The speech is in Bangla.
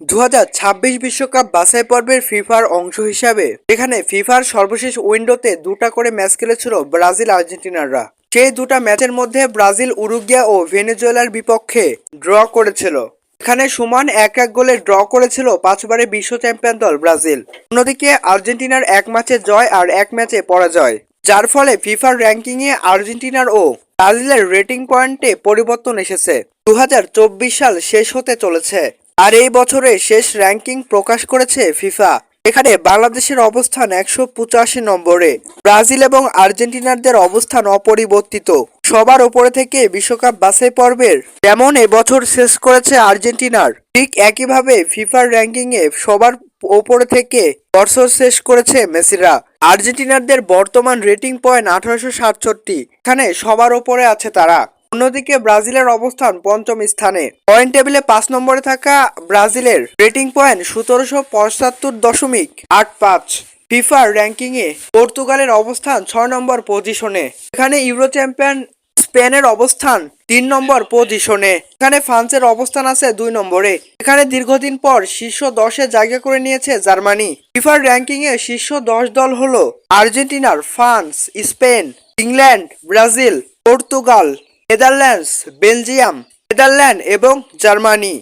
দু বিশ্বকাপ বাছাই পর্বের ফিফার অংশ হিসাবে। এখানে ফিফার সর্বশেষ উইন্ডোতে দুটা করে ম্যাচ খেলেছিল ব্রাজিল আর্জেন্টিনাররা। সেই দুটা ম্যাচের মধ্যে ব্রাজিল, উরুগিয়া ও ভেনেজুয়েলার বিপক্ষে ড্র করেছিল। এখানে সমান এক এক গোলে ড্র করেছিল পাঁচবারের বিশ্ব চ্যাম্পিয়ন দল ব্রাজিল। অন্যদিকে আর্জেন্টিনার এক ম্যাচে জয় আর এক ম্যাচে পরাজয়। যার ফলে ফিফার র্যাঙ্কিংয়ে আর্জেন্টিনার ও ব্রাজিলের রেটিং পয়েন্টে পরিবর্তন এসেছে। দু হাজার চব্বিশ সাল শেষ হতে চলেছে। আর এই বছরে শেষ র্যাঙ্কিং প্রকাশ করেছে ফিফা। এখানে বাংলাদেশের অবস্থান একশো পঁচাশি নম্বরে। ব্রাজিল এবং আর্জেন্টিনারদের অবস্থান অপরিবর্তিত। সবার ওপরে থেকে বিশ্বকাপ বাছাই পর্বের যেমন এবছর শেষ করেছে আর্জেন্টিনার, ঠিক একইভাবে ফিফার র্যাঙ্কিংয়ে সবার ওপরে থেকে বছর শেষ করেছে মেসিরা। আর্জেন্টিনারদের বর্তমান রেটিং পয়েন্ট আঠারোশো সাতষট্টি। এখানে সবার ওপরে আছে তারা। অন্যদিকে ব্রাজিলের অবস্থান পঞ্চম স্থানে। পয়েন্ট টেবিলে পাঁচ নম্বরে থাকা ব্রাজিলের রেটিং পয়েন্ট সতেরোশো পঁচাত্তর দশমিক আট পাঁচ। ফিফার র্যাঙ্কিংয়ে পর্তুগালের অবস্থান ছয় নম্বর পজিশনে। এখানে ইউরো চ্যাম্পিয়ন স্পেনের অবস্থান তিন নম্বর পজিশনে। এখানে ফ্রান্সের অবস্থান আছে দুই নম্বরে। এখানে দীর্ঘদিন পর শীর্ষ দশে জায়গা করে নিয়েছে জার্মানি। ফিফার র্যাঙ্কিংয়ে শীর্ষ দশ দল হলো আর্জেন্টিনার, France, Spain, England, Brazil, Portugal. Netherlands Belgium Netherland এবং জার্মানি।